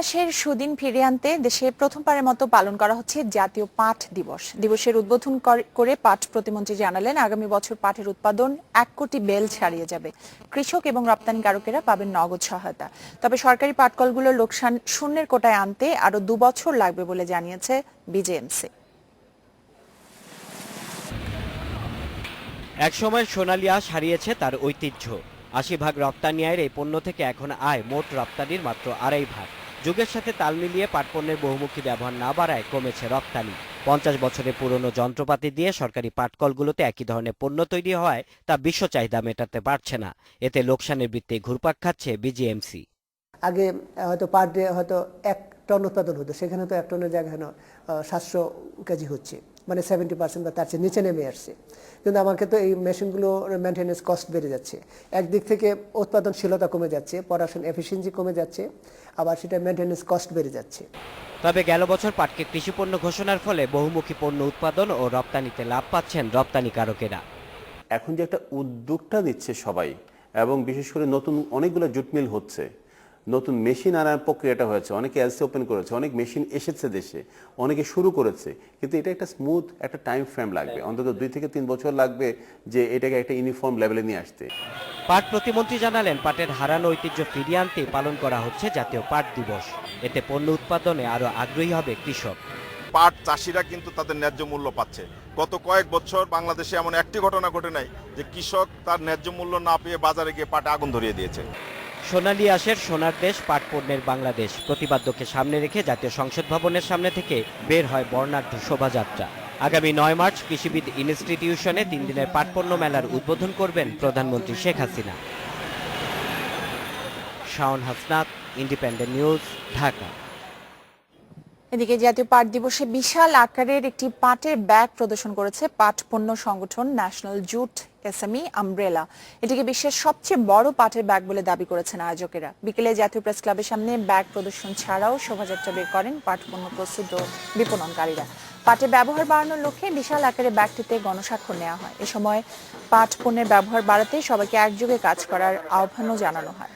চাষের সুদিন ফিরিয়ে আনতে দেশে প্রথমবারের মতো পালন করা হচ্ছে জাতীয় পাট দিবস। দিবসের উদ্বোধন কর- পাট প্রতিমন্ত্রী জানালেন, আগামী বছর পাটের উৎপাদন এক কোটি বেল ছাড়িয়ে যাবে। কৃষক এবং রপ্তানিকারকেরা পাবেন নগদ সহায়তা। তবে সরকারি পাটকলগুলোর লোকসান শূন্যের কোটায় আনতে আরও দু বছর লাগবে বলে জানিয়েছে বিজেএমসি। একসময় সোনালী আঁশ হারিয়েছে তার ঐতিহ্য। আশি ভাগ রপ্তানি আয়ের এই পণ্য থেকে এখন আয় মোট রপ্তানির মাত্র আড়াই ভাগ। যুগের সাথে তাল মিলিয়ে পাটপণ্যের বহুমুখী ব্যবহার না বাড়ায় কমেছে রপ্তানি। পঞ্চাশ বছরের পুরনো যন্ত্রপাতি দিয়ে সরকারি পাটকলগুলোতে একই ধরনের পণ্য তৈরি হওয়ায় তা বিশ্ব চাহিদা মেটাতে পারছে না। এতে লোকসানের বৃত্তে ঘুরপাক খাচ্ছে বিজিএমসি। আগে হয়তো পার ডে হয়তো এক টন উৎপাদন হতো, সেখানে তো এক টনের জায়গায় সাতশো কেজি হচ্ছে। মানে সেভেন্টি পার্সেন্ট বা তার চেয়ে নিচে নেমে আসছে। কিন্তু আমাকে তো এই মেশিনগুলোর মেনটেন্যান্স কস্ট বেড়ে যাচ্ছে। একদিক থেকে উৎপাদনশীলতা কমে যাচ্ছে প্রোডাকশন এফিসিয়েন্সি কমে যাচ্ছে আবার সেটা মেনটেন্যান্স কস্ট বেড়ে যাচ্ছে। তবে গেল বছর পাটকে কৃষিপণ্য ঘোষণার ফলে বহুমুখী পণ্য উৎপাদন ও রপ্তানিতে লাভ পাচ্ছেন রপ্তানিকারকেরা। এখন যে একটা উদ্যোগটা নিচ্ছে সবাই এবং বিশেষ করে নতুন অনেকগুলো জুট মিল হচ্ছে নতুন মেশিন আনার প্রক্রিয়াটা হয়েছে। অনেকে এলসি ওপেন করেছে অনেক মেশিন এসেছে দেশে অনেকে শুরু করেছে কিন্তু এটা একটা স্মুথ একটা টাইম ফ্রেম লাগবে। অন্তত দুই থেকে তিন বছর লাগবে যে এটাকে একটা ইউনিফর্ম লেভেলে নিয়ে আসতে। পাট প্রতিমন্ত্রী জানালেন পাটের হারানো ঐতিহ্য ফিরিয়ে আনতে পালন করা হচ্ছে জাতীয় পাট দিবস। এতে পণ্য উৎপাদনে আরও আগ্রহী হবে কৃষক। পাট চাষিরা কিন্তু তাদের ন্যায্য মূল্য পাচ্ছে। গত কয়েক বছর বাংলাদেশে এমন একটি ঘটনা ঘটে নাই যে কৃষক তার ন্যায্য মূল্য না পেয়ে বাজারে গিয়ে পাটে আগুন ধরিয়ে দিয়েছে। সোনালী আসের সোনার দেশ, পাট পণ্যের বাংলাদেশ। প্রতিপাদ্যকে সামনে রেখে জাতীয় সংসদ ভবনের সামনে থেকে বের হয় বর্ণাঢ্য শোভাযাত্রা। আগামী নয় মার্চ কৃষিবিদ ইনস্টিটিউশনে তিন দিনের পাট পণ্য মেলার উদ্বোধন করবেন প্রধানমন্ত্রী Sheikh Hasina. Shawon Hasnat, independent news, Dhaka. এদিকে জাতীয় পাট দিবসে বিশাল আকারের একটি পাটের ব্যাগ প্রদর্শন করেছে পাট পণ্য সংগঠন ন্যাশনাল জুট এসএমই আমব্রেলা। এটিকে বিশ্বের সবচেয়ে বড় পাটের ব্যাগ বলে দাবি করেছেন আয়োজকেরা। বিকেলে জাতীয় প্রেস ক্লাবের সামনে ব্যাগ প্রদর্শন ছাড়াও শোভাযাত্রা বের করেন পাট পণ্য প্রস্তুত বিপণনকারীরা। পাটের ব্যবহার বাড়ানোর লক্ষ্যে বিশাল আকারে ব্যাগটিতে গণস্বাক্ষর নেওয়া হয়। এ সময় পাট পণ্যের ব্যবহার বাড়াতে সবাইকে একযোগে কাজ করার আহ্বানও জানানো হয়।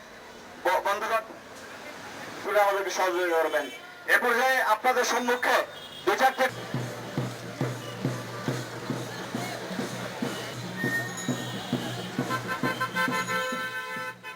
করবেন এ পর্যায়ে আপনাদের সম্মুখে দু চারটে